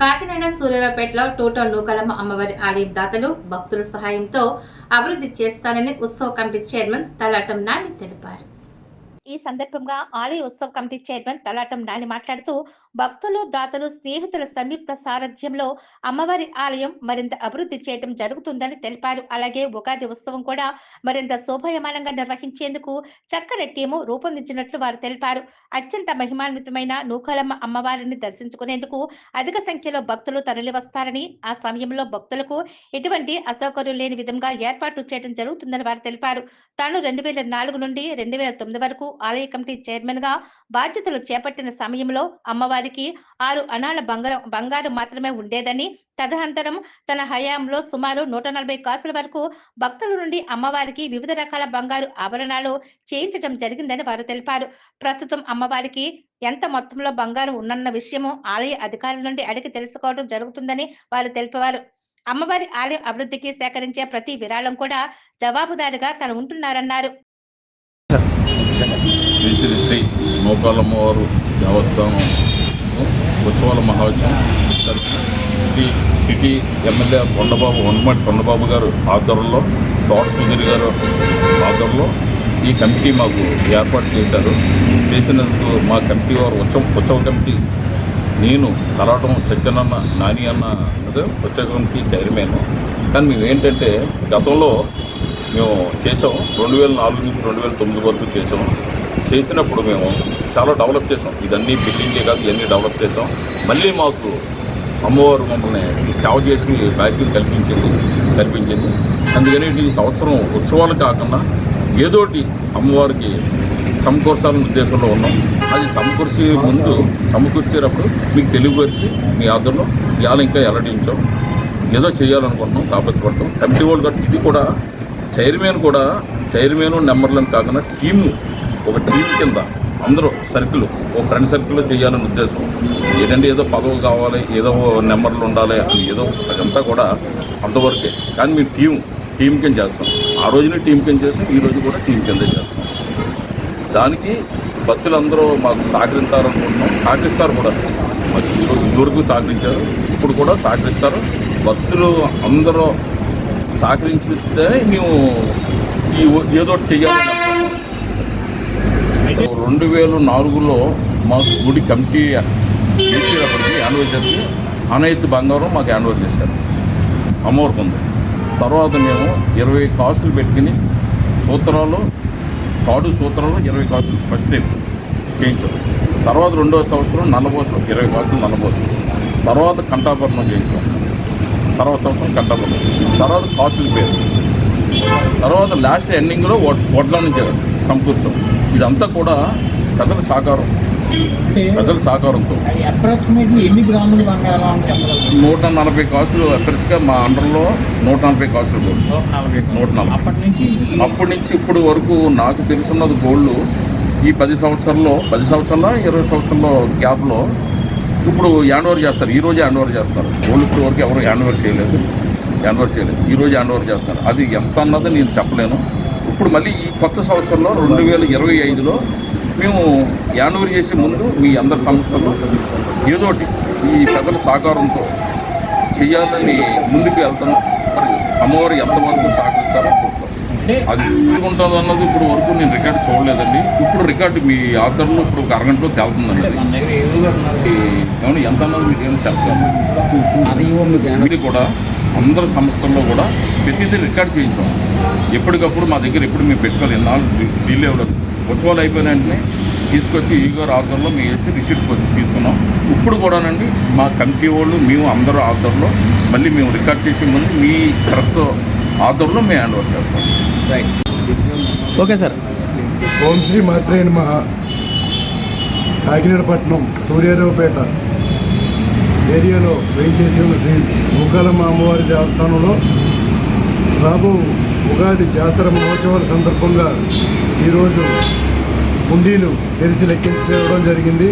Kakinada సూర్యారావుపేటలో total Nookalamma అమ్మవారి ఆలయం దాతలు భక్తుల సహాయంతో అభివృద్ధి చేస్తానని ఉత్సవ కమిటీ చైర్మన్ తలాటం నాని తెలిపారు. ఈ సందర్భంగా ఆలయ ఉత్సవ కమిటీ చైర్మన్ తలాటం నాని మాట్లాడుతూ భక్తులు దాతలు స్నేహితుల సంయుక్త సారథ్యంలో అమ్మవారి ఆలయం మరింత అభివృద్ధి చేయడం జరుగుతుందని తెలిపారు. అలాగే ఉగాది ఉత్సవం కూడా మరింత శోభాయమానంగా నిర్వహించేందుకు చక్కని టీము రూపొందించినట్లు వారు తెలిపారు. అత్యంత మహిమాన్వితమైన నూకలమ్మ అమ్మవారిని దర్శించుకునేందుకు అధిక సంఖ్యలో భక్తులు తరలి వస్తారని ఆ సమయంలో భక్తులకు ఎటువంటి అసౌకర్యం లేని విధంగా ఏర్పాట్లు చేయడం జరుగుతుందని వారు తెలిపారు. తాను రెండు వేల నాలుగు నుండి రెండు వేల తొమ్మిది వరకు ఆలయ కమిటీ చైర్మన్గా బాధ్యతలు చేపట్టిన సమయంలో అమ్మవారికి ఆరు అణాల బంగారం బంగారం మాత్రమే ఉండేదని తదనంతరం తన హయాంలో సుమారు నూట నలభై కాసుల వరకు భక్తుల నుండి అమ్మవారికి వివిధ రకాల బంగారు ఆభరణాలు చేయించడం జరిగిందని వారు తెలిపారు. ప్రస్తుతం అమ్మవారికి ఎంత మొత్తంలో బంగారం ఉన్నన్న విషయము ఆలయ అధికారుల నుండి అడిగి తెలుసుకోవడం జరుగుతుందని వారు తెలిపేవారు అమ్మవారి ఆలయం అభివృద్ధికి సేకరించే ప్రతి విరాళం కూడా జవాబుదారిగా తను ఉంటున్నారన్నారు శ్రీ శ్రీ శ్రీ నూకాలమ్మవారు దేవస్థానం ఉత్సవాల మహోత్సవం city city MLA Kondababu Vanamati Kondababu garu ఆధ్వర్యంలో తోట సుధీర్ గారు ఆధ్వర్యంలో ఈ కమిటీ మాకు ఏర్పాటు చేశారు. చేసినందుకు మా కమిటీ వారు ఉత్సవ ఉత్సవ కమిటీ నేను కలవటం సత్యనన్న నాని అన్న అదే ఉత్సవ కమిటీ చైర్మన్. కానీ మేము ఏంటంటే గతంలో మేము చేసాం రెండు వేల నాలుగు నుంచి రెండు వేల తొమ్మిది వరకు చేసాము చేసినప్పుడు మేము చాలా డెవలప్ చేసాం ఇదన్నీ బిల్డింగే కాదు ఇవన్నీ డెవలప్ చేసాం మళ్ళీ మాకు అమ్మవారు మమ్మల్ని సేవ చేసి భాగ్యం కల్పించింది కల్పించింది. అందుకని ఈ సంవత్సరం ఉత్సవాలు కాకుండా ఏదోటి అమ్మవారికి సమకూర్చాలని ఉద్దేశంలో ఉన్నాం. అది సమకూర్చే ముందు సమకూర్చేటప్పుడు మీకు తెలియపరిచి మీ ఆధ్వర్యంలో ఇవాళ ఇంకా వెల్లడించాం. ఏదో చేయాలనుకుంటున్నాం కాబట్టి పడతాం కమిటీ వాళ్ళు కాబట్టి ఇది కూడా చైర్మన్ కూడా చైర్మన్ నెంబర్లను కాకుండా టీము ఒక టీం కింద అందరూ సర్కిల్ ఒక ఫ్రెండ్ సర్కిల్లో చేయాలని ఉద్దేశం. ఏంటంటే ఏదో పదవి కావాలి ఏదో నెంబర్లు ఉండాలి అని ఏదో అదంతా కూడా అంతవరకే. కానీ మేము టీం టీం కింద చేస్తాం. ఆ రోజునే టీం కింద చేస్తాం ఈ రోజు కూడా టీం కింద చేస్తాం. దానికి భక్తులందరూ మాకు సహకరించాలనుకుంటున్నాం. సహకరిస్తారు కూడా. మాకు ఇదివరకు సహకరించారు. ఇప్పుడు కూడా సహకరిస్తారు. భక్తులు అందరూ సహకరించితే మేము ఈ ఏదో ఒకటి రెండు వేల నాలుగులో మా గుడి కమిటీ చేసేటప్పటికి చేసి అనైత్ బంగారం మాకు హ్యాండ్ఓవర్ చేశారు. అమ్మవరకు ఉంది. తర్వాత మేము ఇరవై కాసులు పెట్టుకుని సూత్రాలు తాడు సూత్రాలు ఇరవై కాసులు ఫస్ట్ టైం చేయించాం. తర్వాత రెండవ సంవత్సరం నల్లబోసలు ఇరవై కాసులు నల్లబోసలు తర్వాత కంఠాభరణం చేయించాం. తర్వాత సంవత్సరం కంఠాభరణం తర్వాత కాసులు పేరు. తర్వాత లాస్ట్ ఎండింగ్లో వడ్ల నుంచి సంకూర్చాం ఇదంతా కూడా ప్రజల సహకారం. ప్రజల సహకారంతో. నూట నలభై కాసులు అఫ్రెస్గా మా అండర్లో నూట నలభై కాసులు గోల్డ్ నూట నలభై అప్పటి నుంచి ఇప్పుడు వరకు నాకు తెలుసున్నది గోల్డ్ ఈ పది సంవత్సరాల్లో పది సంవత్సరాల ఇరవై సంవత్సరాల గ్యాప్లో ఇప్పుడు హ్యాండ్ ఓవర్ చేస్తారు. ఈ రోజు హ్యాండ్ ఓవర్ చేస్తారు. గోల్డ్ ఇప్పుడు వరకు ఎవరు హ్యాండ్ ఓవర్ చేయలేదు. హ్యాండ్ ఓవర్ చేయలేదు. ఈ రోజు హ్యాండ్ ఓవర్ చేస్తారు. అది ఎంత అన్నది నేను చెప్పలేను. ఇప్పుడు మళ్ళీ ఈ కొత్త సంవత్సరంలో రెండు వేల ఇరవై ఐదులో మేము హ్యాండ్ ఓవర్ చేసే ముందు మీ అందరి సంస్థల్లో ఏదో ఒకటి ఈ పెద్దల సహకారంతో చేయాలని ముందుకు వెళ్తున్నాం. మరి అమ్మవారు ఎంతవరకు సహకరిస్తారో అంటే అది ఉంటుంది అన్నది ఇప్పుడు వరకు నేను రికార్డు చూడలేదండి. ఇప్పుడు రికార్డు మీ ఆధార్లో ఇప్పుడు ఒక అరగంటలో తేలుతుందండి ఏమన్నా ఎంత అన్నది మీకు ఏమైనా చెప్తాను ఇది కూడా అందరి సంస్థల్లో కూడా ప్రతిదీ రికార్డ్ చేయించాం. ఎప్పటికప్పుడు మా దగ్గర ఎప్పుడు మేము పెట్టుకోవాలి ఎన్నాళ్ళు డీలే అవ్వలేదు ఉత్సవాలు అయిపోయిన వెంటనే తీసుకొచ్చి ఈగోర్ ఆధార్లో మేము వేసి రిసీట్ కోసం తీసుకున్నాం. ఇప్పుడు కూడానండి మా కమిటీ వాళ్ళు మేము అందరూ ఆధార్లో మళ్ళీ మేము రికార్డ్ చేసే ముందు మీ డ్రెస్ ఆధార్లో మేము హ్యాండ్ ఓవర్ చేస్తాం. Okay sir. ఓం శ్రీ మాత్రే నమ కాకినాడపట్నం సూర్యారావుపేట. ఏరియాలో వేయించేసి ఉన్న శ్రీ నూకాలమ్మ అమ్మవారి దేవస్థానంలో రాబో ఉగాది జాతర మహోత్సవాల సందర్భంగా ఈరోజు హుండీలు తెరిచి లెక్కించడం జరిగింది.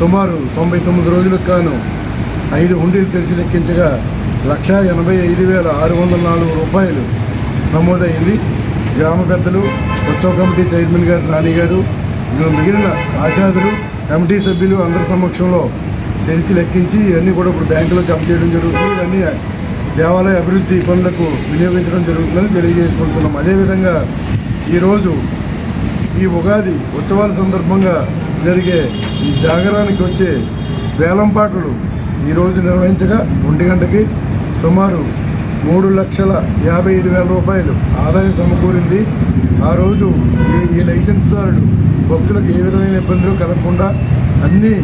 సుమారు తొంభై తొమ్మిది రోజులకు గాను ఐదు హుండీలు తెరిచి లెక్కించగా లక్షా ఎనభై ఐదు వేల ఆరు వందల నాలుగు రూపాయలు నమోదైంది. గ్రామ పెద్దలు ఉత్సవ కమిటీ చైర్మన్ గారు నాని గారు మిగిలిన ఆశాదులు కమిటీ సభ్యులు అందరి సమక్షంలో తెలిసి లెక్కించి ఇవన్నీ కూడా ఇప్పుడు బ్యాంకులో జమ చేయడం జరుగుతుంది. ఇవన్నీ దేవాలయ అభివృద్ధి పనులకు వినియోగించడం జరుగుతుందని తెలియజేసుకుంటున్నాం. అదేవిధంగా ఈరోజు ఈ ఉగాది ఉత్సవాల సందర్భంగా జరిగే ఈ జాగరానికి వచ్చే వేలంపాట్లు ఈరోజు నిర్వహించగా ఒంటి గంటకి సుమారు మూడు లక్షల యాభై ఐదు వేల రూపాయలు ఆదాయం సమకూరింది. ఆ రోజు ఈ ఈ లైసెన్స్దారుడు భక్తులకు ఏ విధమైన ఇబ్బందులు కలగకుండా అన్నీ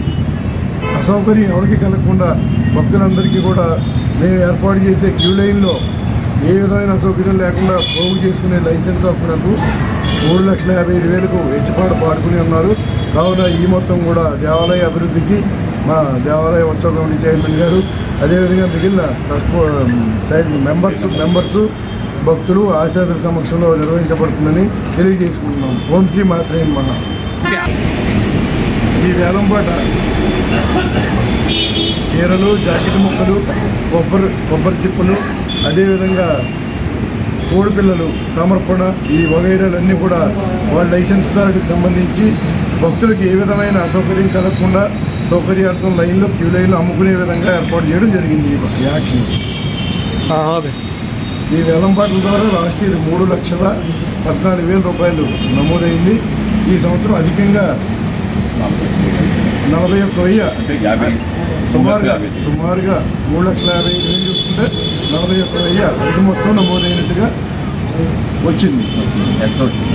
అసౌకర్యం ఎవరికి కలగకుండా భక్తులందరికీ కూడా నేను ఏర్పాటు చేసే క్యూ లైన్లో ఏ విధమైన అసౌకర్యం లేకుండా పోగు చేసుకునే లైసెన్స్ హక్కులకు మూడు లక్షల యాభై ఐదు వేలకు హెచ్చుపాటు పాడుకుని ఉన్నారు. కావున ఈ మొత్తం కూడా దేవాలయ అభివృద్ధికి మా దేవాలయ ఉత్సవ కమిటీ చైర్మన్ గారు అదేవిధంగా మిగిలిన ట్రస్ట్ సైడ్ మెంబర్స్ మెంబర్స్ భక్తులు ఆశాదుల సమక్షంలో నిర్వహించబడుతుందని తెలియజేసుకుంటున్నాం. ఓం శ్రీ మాత్రే మహా ఈ వేలంపాట చీరలు జాకెట్ ముక్కలు కొబ్బరి కొబ్బరి చిప్పలు అదేవిధంగా కోడి పిల్లలు సమర్పణ ఈ వగైరాలన్నీ కూడా వాళ్ళ లైసెన్స్దారుడికి సంబంధించి భక్తులకు ఏ విధమైన అసౌకర్యం కలగకుండా సౌకర్యార్థం లైన్లో క్యూ లైన్లో అమ్ముకునే విధంగా ఏర్పాటు చేయడం జరిగింది ఈ యాక్షన్. ఓకే. ఈ వేలంపాట్ల ద్వారా లాస్ట్ ఇయర్ మూడు లక్షల పద్నాలుగు వేల రూపాయలు నమోదైంది. ఈ సంవత్సరం అధికంగా నలభై ఒక్క వెయ్యి అంటే యాభై సుమారుగా సుమారుగా మూడు లక్షల యాభై ఐదు వేలు చూసుకుంటే నలభై ఒక్క వెయ్యి ఇది మొత్తం నమోదైనట్టుగా వచ్చింది. ఎక్స్ట్రా వచ్చింది.